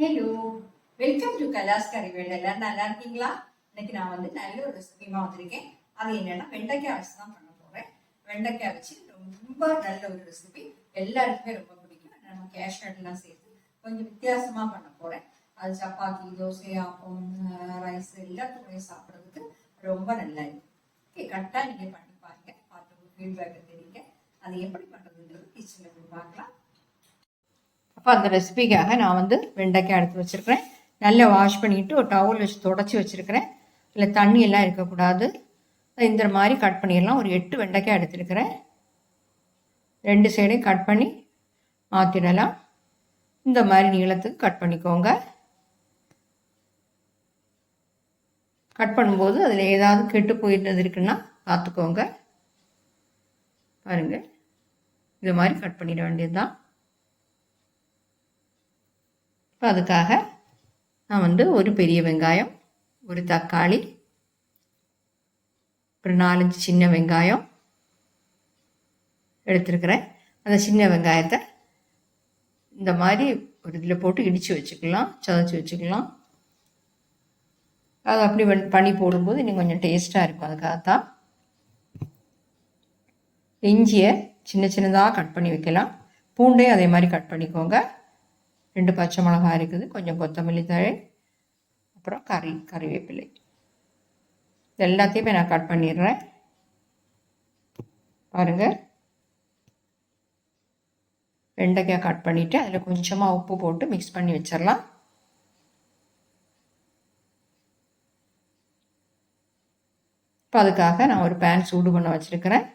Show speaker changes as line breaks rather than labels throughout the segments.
Hello welcome to கலாஸ் கறிவேல் எல்லாரும் நல்லா இருக்கீங்களா? இன்னைக்கு நான் வந்து நல்ல ஒரு ரெசிபிமா வந்திருக்கேன். அது என்னன்னா வெண்டைக்காய் வச்சு தான் பண்ண போறேன். வெண்டைக்காய் வச்சு ரொம்ப நல்ல ஒரு ரெசிபி எல்லாருக்குமே ரொம்ப பிடிக்கும். நம்ம கேஷ்நட்லாம் சேர்த்து கொஞ்சம் வித்தியாசமா பண்ண போறேன். அது சப்பாத்தி தோசை ஆப்பம் ரைஸ் எல்லாத்துக்குமே சாப்பிட்றதுக்கு ரொம்ப நல்லா இருக்கும் ஓகே கரெக்டாக நீங்கள் பண்ணி பாருங்க. பார்த்து ஃபீட்பேக் தெரியுங்க. அது எப்படி பண்ணுறதுன்றது கிச்சனில் போய் பார்க்கலாம். அப்போ அந்த ரெசிபிக்காக நான் வந்து வெண்டைக்காய் எடுத்து வச்சுருக்கிறேன். நல்லா வாஷ் பண்ணிவிட்டு ஒரு டவல் வச்சு தொடச்சி வச்சுருக்கிறேன். இல்லை தண்ணியெல்லாம் இருக்கக்கூடாது. இந்த மாதிரி கட் பண்ணிடலாம். ஒரு எட்டு வெண்டைக்காய் எடுத்துருக்கிறேன். ரெண்டு சைடையும் கட் பண்ணி மாற்றிடலாம் இந்த மாதிரி நீளத்துக்கு கட் பண்ணிக்கோங்க. கட் பண்ணும்போது அதில் ஏதாவது கெட்டு போயிருந்தது இருக்குன்னா பார்த்துக்கோங்க. பாருங்கள் இது மாதிரி கட் பண்ணிட வேண்டியது தான் இப்போ அதுக்காக நான் வந்து ஒரு பெரிய வெங்காயம் ஒரு தக்காளி ஒரு நாலஞ்சு சின்ன வெங்காயம் எடுத்துருக்கிறேன். அந்த சின்ன வெங்காயத்தை இந்த மாதிரி ஒரு இதில் போட்டு இடித்து வச்சுக்கலாம் சதச்சி வச்சுக்கலாம். அது அப்படி பண்ணி போடும்போது இன்னும் கொஞ்சம் டேஸ்ட்டாக இருக்கும் அதுக்காகத்தான். இஞ்சியை சின்ன சின்னதாக கட் பண்ணி வைக்கலாம். பூண்டையும் அதே மாதிரி கட் பண்ணிக்கோங்க. ரெண்டு பச்சை மிளகா இருக்குது கொஞ்சம் கொத்தமல்லி தழை அப்புறம் கறி கறிவேப்பிலை. இது எல்லாத்தையுமே நான் கட் பண்ணிடுறேன். பாருங்கள் வெண்டைக்காய் கட் பண்ணிவிட்டு அதில் கொஞ்சமாக உப்பு போட்டு மிக்ஸ் பண்ணி வச்சிடலாம். இப்போ அதுக்காக நான் ஒரு பேன் சூடு பண்ண வச்சுருக்கிறேன்.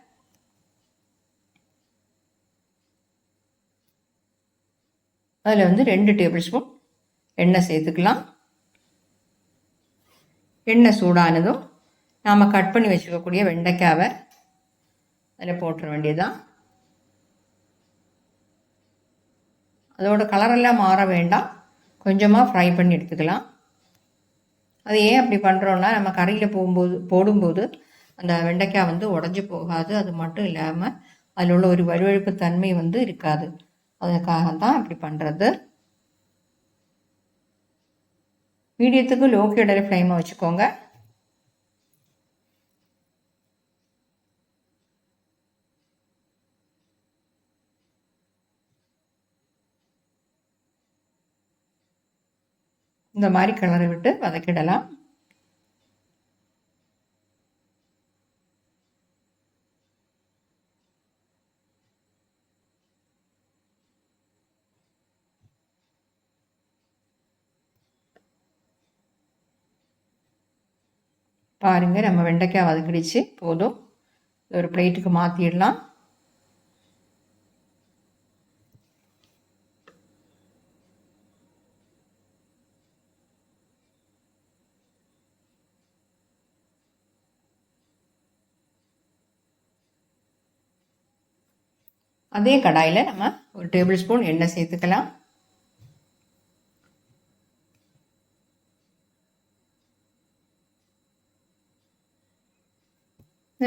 அதில் வந்து ரெண்டு டேபிள் ஸ்பூன் எண்ணெய் சேர்த்துக்கலாம். எண்ணெய் சூடானதும் நாம் கட் பண்ணி வச்சுருக்கக்கூடிய வெண்டைக்காவை அதில் போட்டுற வேண்டியதுதான். அதோட கலரெல்லாம் மாற வேண்டாம். கொஞ்சமாக ஃப்ரை பண்ணி எடுத்துக்கலாம். அது ஏன் அப்படி பண்ணுறோன்னா நம்ம கறியில் போகும்போது போடும்போது அந்த வெண்டைக்காய் வந்து உடஞ்சி போகாது. அது மட்டும் இல்லாமல் அதில் உள்ள ஒரு வலுவழுப்பு தன்மை வந்து இருக்காது. அதுக்காக தான் இப்படி பண்ணுறது மீடியத்துக்கு லோ கேடரி ஃப்ளேமை வச்சுக்கோங்க. இந்த மாதிரி கிளறி விட்டு வதக்கிடலாம். பாருங்கள் நம்ம வெண்டைக்காய் வதக்கிடுச்சு. போதும். ஒரு பிளேட்டுக்கு மாற்றிடலாம் அதே கடாயில் நம்ம ஒரு டேபிள் ஸ்பூன் எண்ணெய் சேர்த்துக்கலாம்.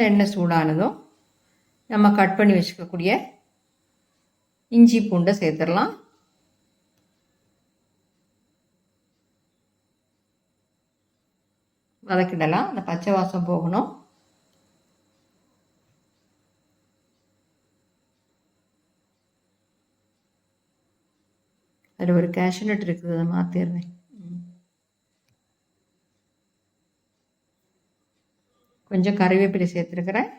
எண்ணெய் சூடானதும் நம்ம கட் பண்ணி வச்சுக்கக்கூடிய இஞ்சி பூண்டை சேர்த்துடலாம். வதக்கிடலாம். அந்த பச்சை வாசம் போகணும். அதில் ஒரு கேஷ்நட் இருக்குது அதை மாற்றிடுறேன் கொஞ்சம் கறிவேப்பிலை சேர்த்துருக்குறேன்.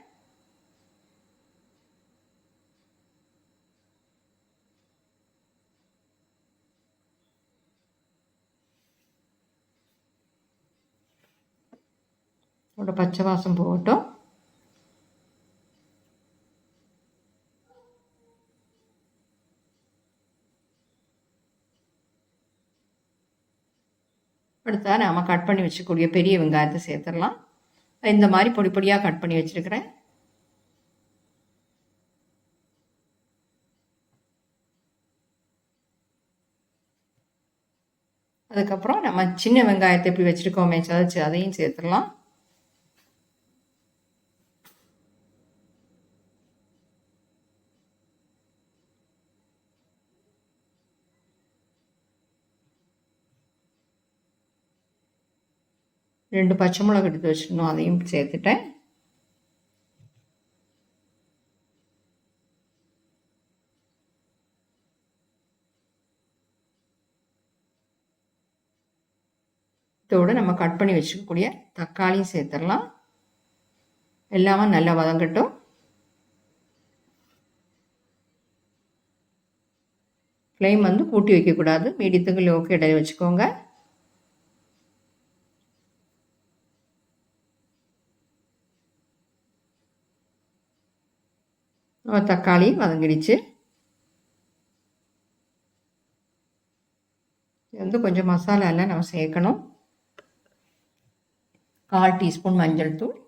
ஒரு பச்சை வாசம் போகட்டும். அடுத்தா நாம் கட் பண்ணி வச்சுக்கூடிய பெரிய வெங்காயத்தை சேர்த்துடலாம். இந்த மாதிரி பொடி பொடியாக கட் பண்ணி வச்சுருக்கிறேன். அதுக்கப்புறம் நம்ம சின்ன வெங்காயத்தை எப்படி வச்சுருக்கோமே சதைச்சு அதையும் சேர்த்துடலாம். ரெண்டு பச்சை மிளகு எடுத்து வச்சுருந்தோம் அதையும் சேர்த்துட்டேன். இதோடு நம்ம கட் பண்ணி வச்சுக்கக்கூடிய தக்காளியும் சேர்த்துடலாம். எல்லாமே நல்லா வதங்கட்டும். ஃப்ளேம் வந்து கூட்டி வைக்கக்கூடாது. மீடியத்துக்கு லோக்கு இடையில வச்சுக்கோங்க. தக்காளியும் வதங்கிடுச்சு. வந்து கொஞ்சம் மசாலா எல்லாம் நம்ம சேர்க்கணும். கால் டீஸ்பூன் மஞ்சள் தூள்.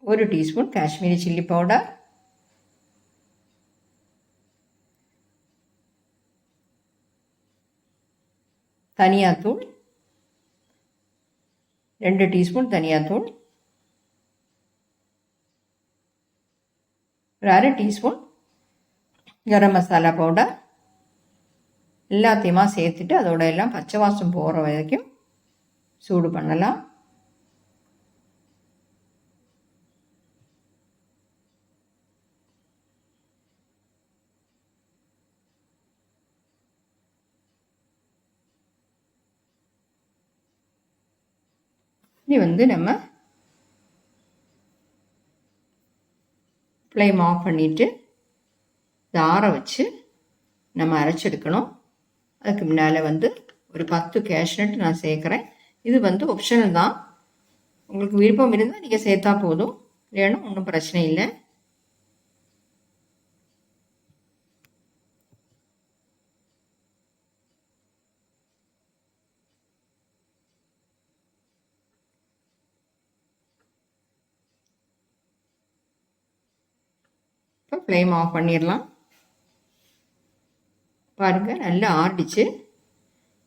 ஒரு டீஸ்பூன் காஷ்மீரி சில்லி பவுடர். தனியாத்தூள் ரெண்டு டீஸ்பூன் தனியாத்தூள் ஒரு அரை டீஸ்பூன் கரம் மசாலா பவுடர். எல்லாத்தையுமா சேர்த்துட்டு அதோட எல்லாம் பச்சை வாசம் போகிற வரைக்கும் சூடு பண்ணலாம். இனி வந்து நம்ம ஃப்ளேம் ஆஃப் பண்ணிவிட்டு தார வச்சு நம்ம அரைச்செடுக்கணும். அதுக்கு முன்னால் வந்து ஒரு பத்து கேஷ்நட் நான் சேர்க்குறேன். இது வந்து ஒப்ஷனல் தான். உங்களுக்கு விருப்பம் இருந்தால் நீங்கள் சேர்த்தா போதும். இல்லைன்னா ஒன்றும் பிரச்சனை இல்லை. இப்போ ஃப்ளேம் ஆஃப் பண்ணிடலாம். பாருங்கள் நல்லா ஆடிச்சு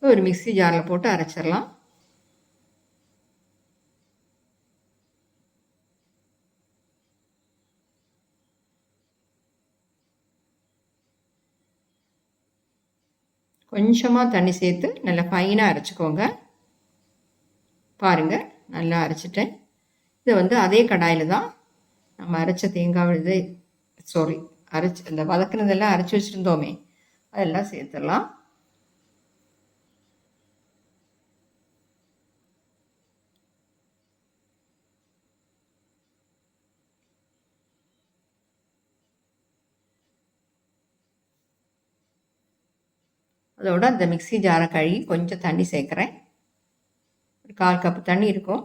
ஒரு மிக்சி ஜாரில் போட்டு அரைச்சிடலாம். கொஞ்சமாக தண்ணி சேர்த்து நல்லா ஃபைனாக அரைச்சிக்கோங்க. பாருங்கள் நல்லா அரைச்சிட்டேன். இதை வந்து அதே கடாயில் தான் நம்ம அரைச்ச தேங்காய் இது சாரி அரைச்சி இந்த வதக்குனதெல்லாம் அரைச்சி வச்சுருந்தோமே அதெல்லாம் சேர்த்துடலாம். அதோட அந்த மிக்சி ஜாரை கழுகி கொஞ்சம் தண்ணி சேர்க்குறேன். ஒரு கால் கப்பு தண்ணி இருக்கும்.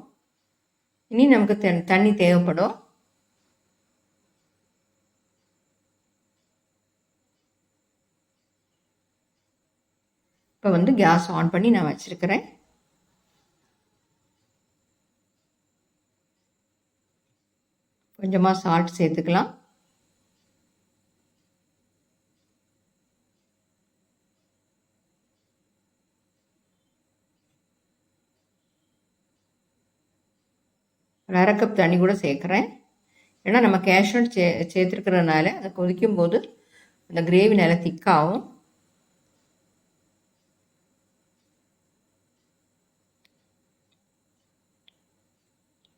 இனி நமக்கு தண்ணி தேவைப்படும். இப்போ வந்து கேஸ் ஆன் பண்ணி நான் வச்சுருக்கிறேன். கொஞ்சமாக சால்ட் சேர்த்துக்கலாம். ஒரு அரை கப் தண்ணி கூட சேர்க்குறேன். ஏன்னா நம்ம கேஷ்நட் சே சேர்த்துருக்கிறதுனால அதை கொதிக்கும் போது அந்த கிரேவி நல்லா திக்காகும்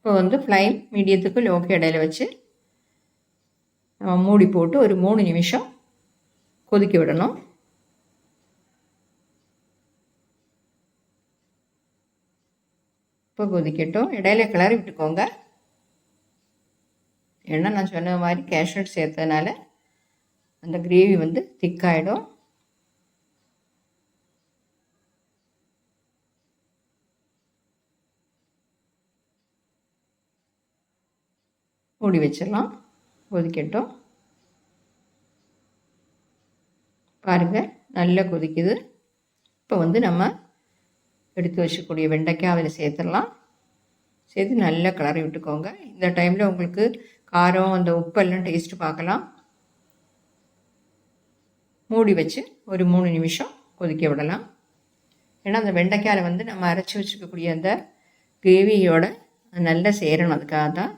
இப்போ வந்து ஃப்ளைம் மீடியத்துக்கு லோக்கு இடையில வச்சு நம்ம மூடி போட்டு ஒரு மூணு நிமிஷம் கொதிக்க விடணும். இப்போ கொதிக்கட்டும். இடையில கிளறி விட்டுக்கோங்க. ஏன்னா நான் சொன்ன மாதிரி கேஷ்நட் சேர்த்ததுனால அந்த கிரேவி வந்து திக்காயிடும் மூடி வச்சிடலாம். கொதிக்கட்டும். பாருங்கள் நல்லா கொதிக்குது. இப்போ வந்து நம்ம எடுத்து வச்சக்கூடிய வெண்டைக்காய் அதில் சேர்த்துடலாம். சேர்த்து நல்லா கிளறி விட்டுக்கோங்க. இந்த டைமில் உங்களுக்கு காரம் அந்த உப்பெல்லாம் டேஸ்ட்டு பார்க்கலாம். மூடி வச்சு ஒரு மூணு நிமிஷம் கொதிக்க விடலாம். ஏன்னா அந்த வெண்டைக்காயில் வந்து நம்ம அரைச்சி வச்சுக்கக்கூடிய அந்த கிரேவியோட நல்லா சேரணும். அதுக்காக தான்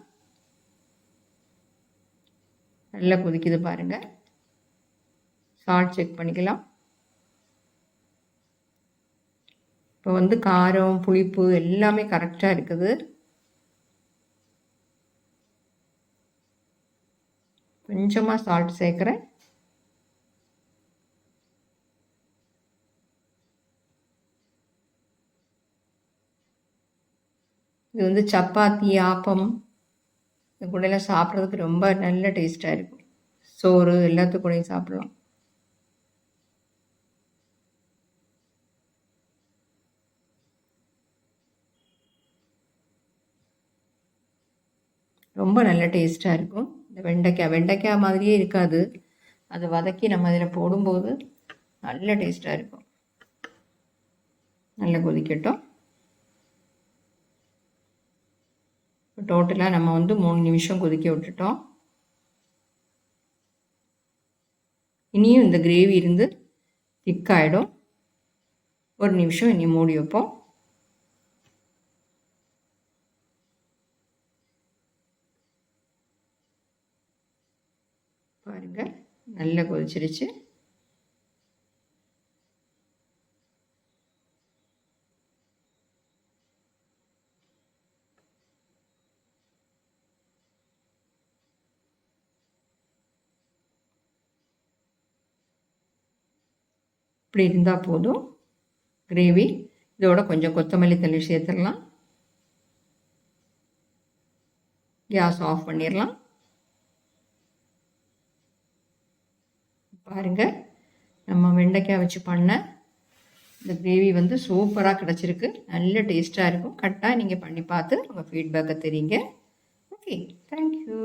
நல்லா கொதிக்குது பாருங்கள்
சால்ட் செக் பண்ணிக்கலாம். இப்போ வந்து காரம் புளிப்பு எல்லாமே கரெக்டாக இருக்குது. கொஞ்சமாக சால்ட் சேர்க்குறேன். இது வந்து சப்பாத்தி ஆப்பம் இது கூடலாம் சாப்பிட்றதுக்கு ரொம்ப நல்ல டேஸ்ட்டாக இருக்கும். சோறு எல்லாத்து கூடயும் சாப்பிடலாம். ரொம்ப நல்ல டேஸ்ட்டாக இருக்கும். இந்த வெண்டைக்காய் வெண்டைக்காய் மாதிரியே இருக்காது. அதை வதக்கி நம்ம அதில் போடும்போது நல்ல டேஸ்ட்டாக இருக்கும். நல்லா கொதிக்கட்டும். டோட்டலாக நம்ம வந்து மூணு நிமிஷம் கொதிக்க விட்டுட்டோம். இனியும் இந்த கிரேவி இருந்து திக்காயிடும் ஒரு நிமிஷம் இனி மூடி வைப்போம். பாருங்கள் நல்லா கொதிச்சிருச்சு. இப்படி இருந்தால் போதும். கிரேவி இதோட கொஞ்சம் கொத்தமல்லி தள்ளி சேர்த்துடலாம். கேஸ் ஆஃப் பண்ணிடலாம். பாருங்கள் நம்ம வெண்டைக்காய் வச்சு பண்ண இந்த கிரேவி வந்து சூப்பராக கிடச்சிருக்கு. நல்ல டேஸ்ட்டாக இருக்கும். கரெக்டாக நீங்கள் பண்ணி பார்த்து உங்கள் ஃபீட்பேக்கை தெரியுங்க. Okay thank you